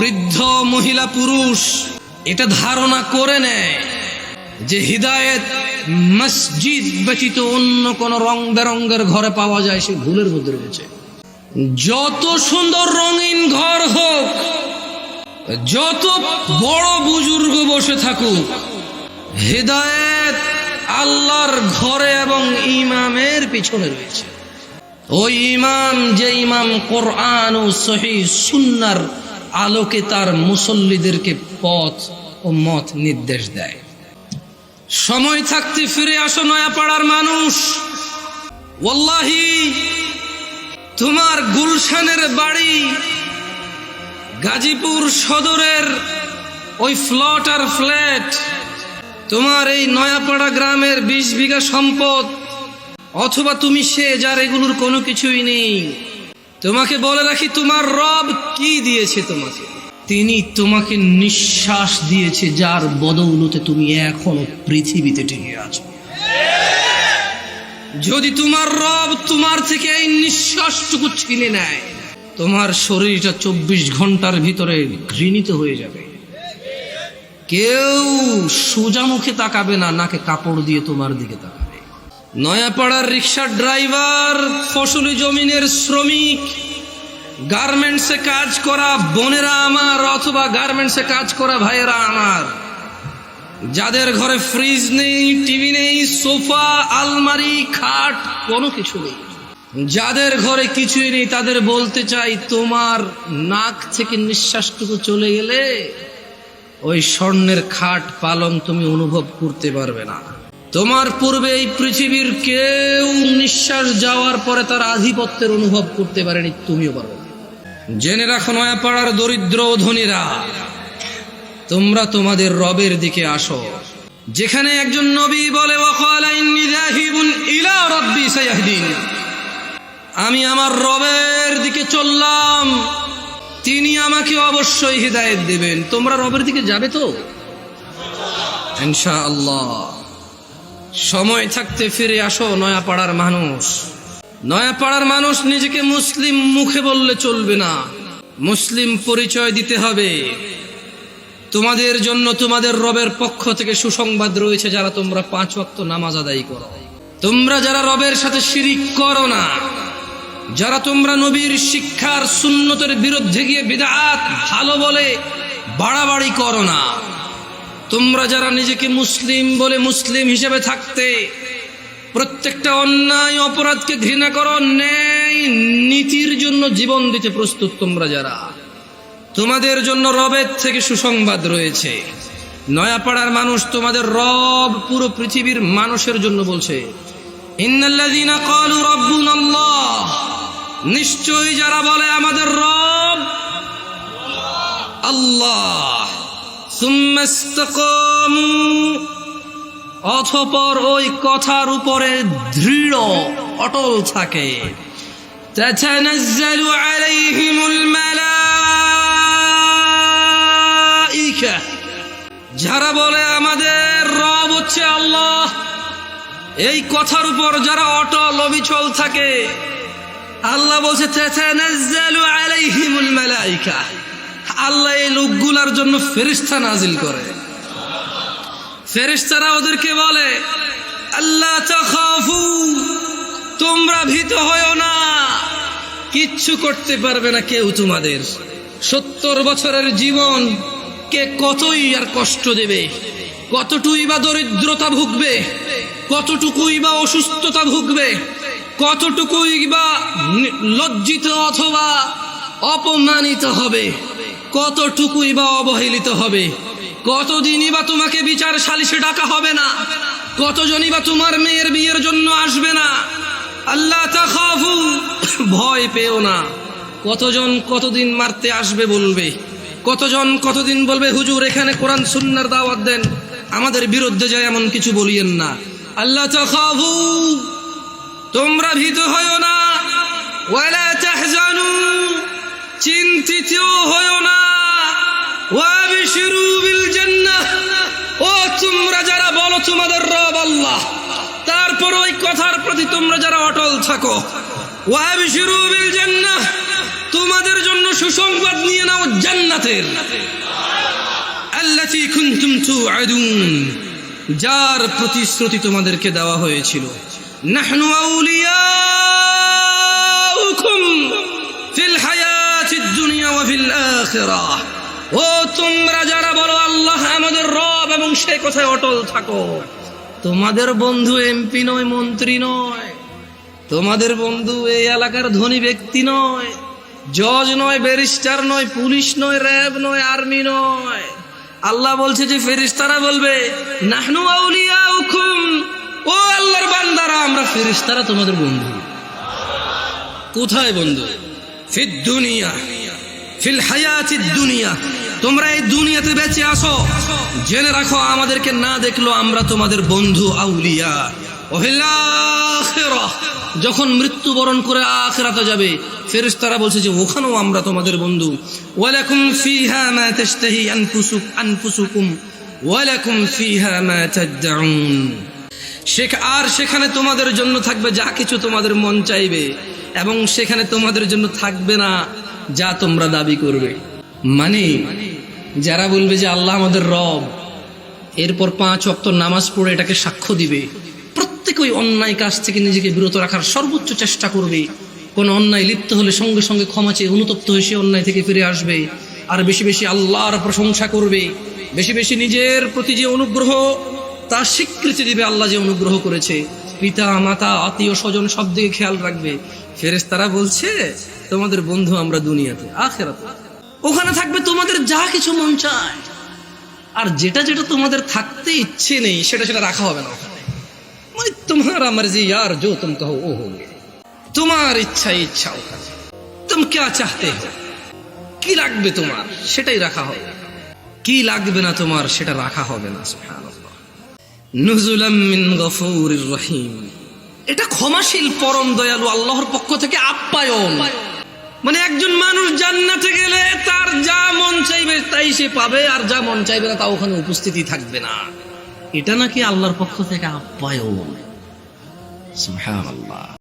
বৃদ্ধ মহিলা পুরুষ, এটা ধারণা করে নেয় যে হৃদায়ত মসজিদ ব্যতীত অন্য কোন রং বেরঙ্গের ঘরে পাওয়া যায়, সে ভুলের মধ্যে রয়েছে। যত সুন্দর রঙিন ঘর হোক, যত বড় বুজুর্গ বসে থাকুক, হৃদায়ত আল্লাহর ঘরে এবং ইমামের পিছনে রয়েছে। ওই ইমাম, যে ইমাম কোরআন ও সহি সুন্নার আলোকে তার মুসল্লিদেরকে পথ ও মত নির্দেশ দেয়। সময় থাকতে ফিরে আসো নয়াপাড়ার মানুষ। ওয়াল্লাহি, তোমার গুলশানের বাড়ি গাজীপুর সদরের ওই ফ্লট আর ফ্ল্যাট, তোমার এই নয়াপাড়া গ্রামের বিশ বিঘা সম্পদ, অথবা তুমি সে যার এগুলোর কোনো কিছুই নেই। তোমাকে বলে রাখি, তোমার রব কি দিয়েছে তোমাকে? তিনি তোমাকে নিঃশ্বাস দিয়েছে, যার বদৌলতে তুমি এখনও পৃথিবীতে টিকে আছো। যদি তোমার রব তোমার থেকে এই নিঃশ্বাসটুকু ছিনে নেয়, তোমার শরীরটা চব্বিশ ঘণ্টার ভিতরে ঘৃণিত হয়ে যাবে। কেউ সোজা মুখে তাকাবে না, নাকে কাপড় দিয়ে তোমার দিকে তাকাবে। নয়াপাড়ার রিক্সার ড্রাইভার, ফসলি জমিনের শ্রমিক, গার্মেন্টসে কাজ করা বোনেরা আমার অথবা গার্মেন্টসে কাজ করা ভাইয়েরা আমার। যাদের ঘরে ফ্রিজ নেই টিভি নেই, সোফা, আলমারি, খাট, কোনো কিছু নেই। যাদের ঘরে কিছুই নেই, তাদের বলতে চাই, তোমার নাক থেকে নিঃশ্বাসটুকু চলে গেলে ওই স্বর্ণের খাট পালং তুমি অনুভব করতে পারবে না। তোমার পূর্বে এই পৃথিবীর কেউ নিঃশ্বাস যাওয়ার পরে তার আধিপত্যের অনুভব করতে পারেনি, তুমিও পারবে না। জেনে রাখো নয়াপাড়ার দরিদ্র ধনীরা, তোমরা তোমাদের রবের দিকে আসো। যেখানে একজন নবী বলে আমি আমার রবের দিকে চললাম, তিনি আমাকে অবশ্যই হৃদায়ত দেবেন। তোমরা রবের দিকে যাবে তো? ইনশাআল্লাহ। সময় থাকতে ফিরে আসো, নয়াপাড়ার মানুষ। নয়াপাড়ার মানুষ নিজেকে মুসলিম মুখে বললে চলবে না। মুসলিম পরিচয় দিতে হবে। তোমাদের জন্য তোমাদের রবের পক্ষ থেকে সুসংবাদ রয়েছে যারা তোমরা পাঁচ ওয়াক্ত নামাজ আদায় করো। তোমরা যারা রবের সাথে শিরিক করো না, যারা তোমরা নবীর শিক্ষার সুন্নতের বিরুদ্ধে গিয়ে বিদাত ভালো বলে বাড়াবাড়ি করো না। তোমরা যারা নিজেকে মুসলিম বলে মুসলিম হিসেবে থাকতে, প্রত্যেকটা অন্যায় অপরাধকে ঘৃণা করো, ন্যায় নীতির জন্য জীবন দিতে প্রস্তুত তোমরা যারা। তোমাদের জন্য রবের থেকে সুসংবাদ রয়েছে। নয়াপাড়ার মানুষ তোমাদের রব পুরো পৃথিবীর মানুষের জন্য বলছে নিশ্চয়ই যারা বলে আমাদের রব আল্লাহ। অথপর ওই কথার উপরে দৃঢ় অটল থাকে تتنزل عليهم الملائكة যারা বলে আমাদের রব হচ্ছে আল্লাহ এই কথার উপর যারা অটল অবিচল থাকে আল্লাহ বলছে তাতানাজ্জালু আলাইহিমুল মালাইকা আল্লাহ এই লোকগুলার জন্য ফেরেশতা নাজিল করে। ফেরিস্তারা ওদেরকে বলে, আল্লাহ তোমরা ভীত হয়েও না। কিচ্ছু করতে পারবে না কেউ তোমাদের। সত্তর বছরের জীবন কে কতই আর কষ্ট দেবে? কতটুকুই বা দরিদ্রতা ভুগবে? কতটুকুই বা অসুস্থতা ভুগবে? কতটুকুই বা লজ্জিত অথবা অপমানিত হবে? কতটুকুই বা অবহেলিত হবে? কতদিনই বা তোমাকে বিচার সালিশে ডাকা হবে না? কতজনই বা তোমার মেয়ের বিয়ের জন্য আসবে না? আল্লাহ ভয় পেও না। কতজন কতদিন মারতে আসবে বলবে? কতজন কতদিন বলবে, হুজুর, এখানে কোরআন সুন্নার দাওয়াত দেন। আমাদের বিরুদ্ধে যায় এমন কিছু বলিয়েন না। আল্লাহ তাখাফু, তোমরা ভীত হইও না। ওয়ালা চিন্তিত হইও না। ও, তোমরা যারা বলো তোমাদের রব আল্লাহ, তারপর ওই কথার প্রতি তোমরা যারা অটল থাকো। তোমাদের জন্য সুসংবাদ নিয়ে নাও জান্নাতের। যার প্রতিশ্রুতি তোমাদেরকে দেওয়া হয়েছিল। নাহনু ফিল দুনিয়া ফিল আখিরাহ। ও, তোমরা যারা বলো আল্লাহ আমাদের রব এবং সে কথায় অটল থাকো, তোমাদের বন্ধু এমপি নয়, মন্ত্রী নয়, তোমাদের বন্ধু এই এলাকার ধনী ব্যক্তি নয়, জজ নয়, ব্যারিস্টার নয়, পুলিশ নয়, র্যাব নয়, আর্মি নয়। আল্লাহ বলছে যে ফেরিস্তারা বলবে, নাহনু আউলিয়া হুকুম ও আল্লাহর বান্দারা, আমরা ফেরিস্তারা তোমাদের বন্ধু। কোথায় বন্ধু? ফিদ দুনিয়া, ফিল হায়াতিদ দুনিয়া। তোমরা এই দুনিয়াতে বেঁচে আসো জেনে রাখো, আমাদেরকে না দেখল আমরা তোমাদের বন্ধু আউলিয়া। যখন মৃত্যুবরণ করে আখেরাতে যাবে, ফেরেশতারা বলছে যে, ওখানেও আমরা তোমাদের বন্ধু। ওয়ালাকুম ফিহা মা তাশতাহি আনফুসুক, আনফুসুকুম। ওয়ালাকুম ফিহা মা তাদউন। শেখ, আর সেখানে তোমাদের জন্য থাকবে যা কিছু তোমাদের মন চাইবে, এবং সেখানে তোমাদের জন্য থাকবে না যা তোমরা দাবি করবে। মানে যারা বলবে যে আল্লাহ আমাদের রব, এরপর পাঁচ অক্ত নামাজ পড়ে এটাকে সাক্ষ্য দিবে। প্রত্যেক ওই অন্যায় কাজ থেকে নিজেকে বিরত রাখার সর্বোচ্চ চেষ্টা করবে। কোনো অন্যায় লিপ্ত হলে সঙ্গে সঙ্গে ক্ষমা চেয়ে অনুতপ্ত হয়ে সে অন্যায় থেকে ফিরে আসবে। আর বেশি বেশি আল্লাহর প্রশংসা করবে। বেশি বেশি নিজের প্রতি যে অনুগ্রহ, তা স্বীকৃতি দিবে আল্লাহ যে অনুগ্রহ করেছে। পিতা, মাতা, আত্মীয়, স্বজন সব দিকে খেয়াল রাখবে। ফেরেশতারা বলছে, তোমাদের বন্ধু আমরা দুনিয়াতে, আখেরাতে। ওখানে থাকবে তোমাদের যা কিছু মন চায়। আর যেটা যেটা তোমাদের থাকতে ইচ্ছে নেই, সেটা সেটা রাখা হবে না ওখানে। মানে তোমার মর্জি আর জো তুম কহো, ও হোগে। তোমার ইচ্ছা ইচ্ছা ওখানে। তুমি কে চাহতে কি লাগবে তোমার? সেটাই রাখা হবে। কি লাগবে না তোমার, সেটা রাখা হবে না রহিম। এটা ক্ষমাশীল, পরম দয়ালু, আল্লাহর পক্ষ থেকে আপ্যায়ন। মানে একজন মানুষ জান্নাতে গেলে তার যা মন চাইবে তাই সে পাবে, আর যা মন চাইবে না তা ওখানে উপস্থিতি থাকবে না। এটা নাকি আল্লাহর পক্ষ থেকে আপ্যায়ন। সুবহানাল্লাহ।